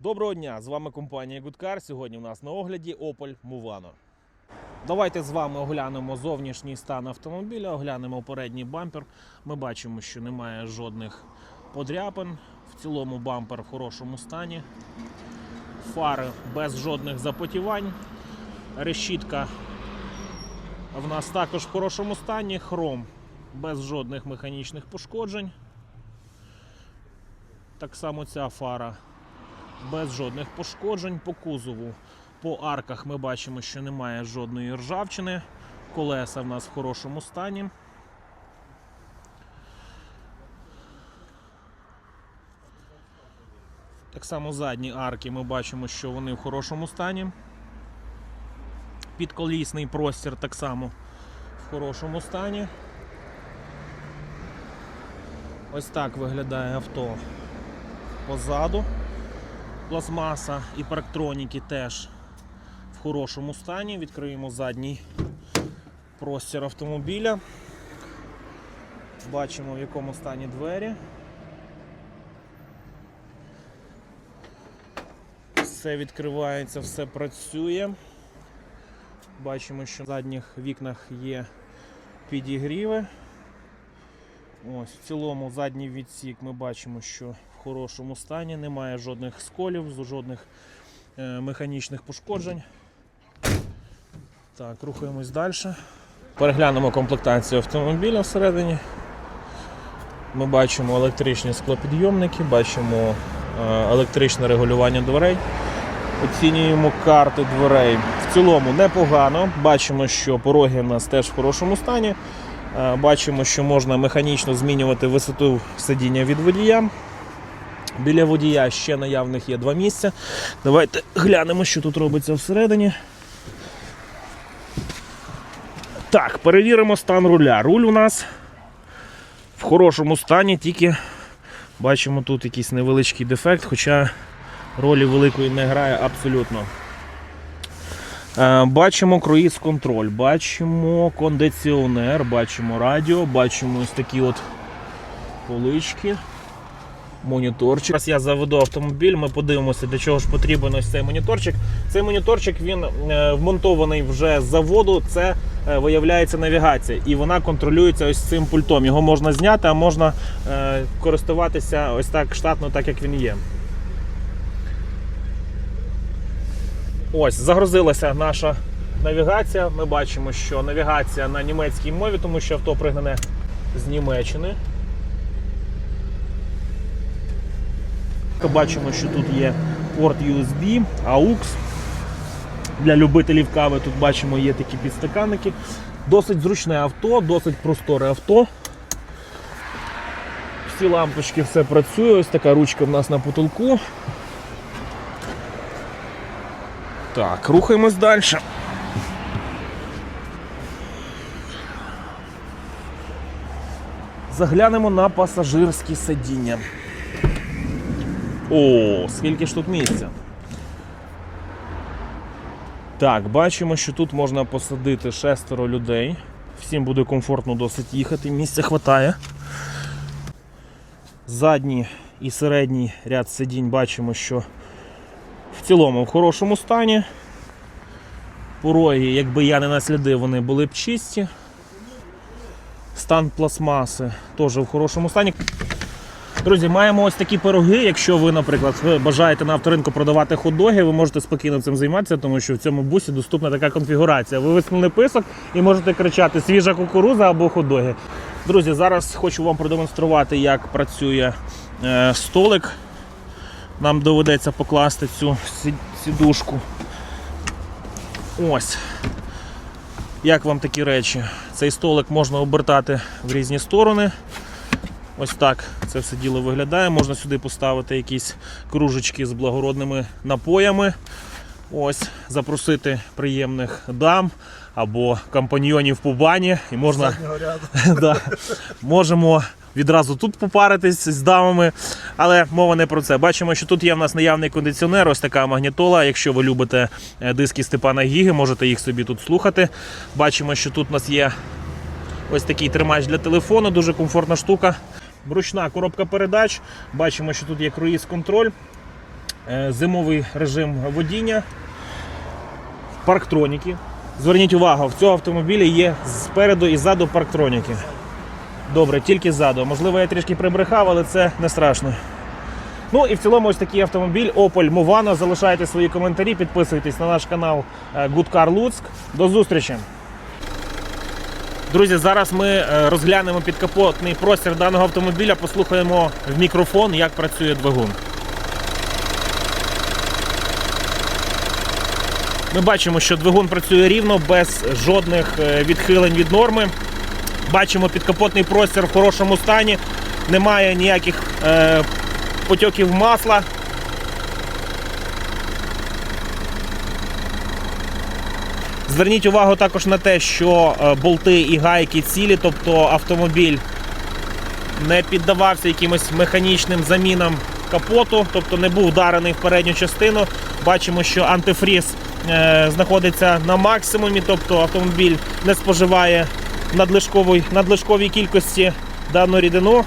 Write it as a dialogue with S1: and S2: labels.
S1: Доброго дня! З вами компанія Goodcar. Сьогодні у нас на огляді Opel Muvano. Давайте з вами оглянемо зовнішній стан автомобіля, оглянемо передній бампер. Ми бачимо, що немає жодних подряпин. В цілому бампер в хорошому стані. Фари без жодних запотівань. Решітка в нас також в хорошому стані. Хром без жодних механічних пошкоджень. Так само ця фара без жодних пошкоджень по кузову. По арках ми бачимо, що немає жодної ржавчини. Колеса в нас в хорошому стані. Так само задні арки ми бачимо, що вони в хорошому стані. Підколісний простір так само в хорошому стані. Ось так виглядає авто позаду. Пластмаса і парктроніки теж в хорошому стані. Відкриємо задній простір автомобіля. Бачимо, в якому стані двері. Все відкривається, все працює. Бачимо, що в задніх вікнах є підігріви. Ось, в цілому задній відсік ми бачимо, що в хорошому стані, немає жодних сколів, жодних е, механічних пошкоджень. Так, рухаємось далі. Переглянемо комплектацію автомобіля всередині. Ми бачимо електричні склопідйомники, бачимо е, електричне регулювання дверей. Оцінюємо карти дверей. В цілому непогано. Бачимо, що пороги в нас теж в хорошому стані. Е, Бачимо, що можна механічно змінювати висоту сидіння від водія. Біля водія ще наявних є два місця. Давайте глянемо, що тут робиться всередині. Так, перевіримо стан руля. Руль у нас в хорошому стані, тільки бачимо тут якийсь невеличкий дефект, хоча ролі великої не грає абсолютно. Е, Бачимо круїз контроль, бачимо кондиціонер, бачимо радіо, бачимо ось такі от полички, моніторчик. Зараз я заведу автомобіль, ми подивимося, для чого ж потрібен ось цей моніторчик. Цей моніторчик він е, вмонтований вже з заводу. Це е, виявляється навігація, і вона контролюється ось цим пультом. Його можна зняти, а можна користуватися ось так штатно, так як він є. Ось, загрузилася наша навігація. Ми бачимо, що навігація на німецькій мові, тому що авто пригнане з Німеччини. Бачимо, що тут є порт USB, AUX. Для любителів кави тут бачимо є такі підстаканники. Досить зручне авто, досить просторе авто. Всі лампочки, все працює. Ось така ручка в нас на потолку. Так, рухаємось далі. Заглянемо на пасажирські сидіння. О, скільки ж тут місця. Так, бачимо, що тут можна посадити шестеро людей. Всім буде комфортно досить їхати, місця хватає. Задній і середній ряд сидінь бачимо, що цілому в хорошому стані. Пороги, якби я не наслідив, вони були б чисті. Стан пластмаси теж в хорошому стані. Друзі, маємо ось такі пироги. Якщо ви, наприклад, бажаєте на авторинку продавати хот-доги, ви можете спокійно цим займатися, тому що в цьому бусі доступна така конфігурація. Ви висунули писок і можете кричати свіжа кукуруза або хот-доги. Друзі, зараз хочу вам продемонструвати, як працює е, столик. Нам доведеться покласти цю сідушку. Ось. Як вам такі речі? Цей столик можна обертати в різні сторони. Ось так це все діло виглядає. Можна сюди поставити якісь кружечки з благородними напоями. Ось, запросити приємних дам або компаньйонів по бані. І можна да, можемо відразу тут попаритись з дамами, але мова не про це. Бачимо, що тут є в нас наявний кондиціонер, ось така магнітола. Якщо ви любите е, диски Степана Гіги, можете їх собі тут слухати. Бачимо, що тут у нас є ось такий тримач для телефону, дуже комфортна штука. Ручна коробка передач. Бачимо, що тут є круїз контроль. е, зимовий режим водіння, парктроніки. Зверніть увагу, в цього автомобіля є спереду і ззаду парктроніки. Добре, тільки ззаду. Можливо, я трішки прибрехав, але це не страшно. Ну і в цілому ось такий автомобіль Opel Movano. Залишайте свої коментарі, підписуйтесь на наш канал е, Good Car Луцьк. До зустрічі! Друзі, зараз ми е, розглянемо підкапотний простір даного автомобіля, послухаємо в мікрофон, як працює двигун. Ми бачимо, що двигун працює рівно, без жодних е, відхилень від норми. Бачимо підкапотний простір в хорошому стані, немає ніяких е, потьоків масла. Зверніть увагу також на те, що е, болти і гайки цілі, тобто автомобіль не піддавався якимось механічним замінам капоту, тобто не був вдарений в передню частину. Бачимо, що антифріз е, знаходиться на максимумі, тобто автомобіль не споживає надлишкової, надлишковій кількості дану рідину.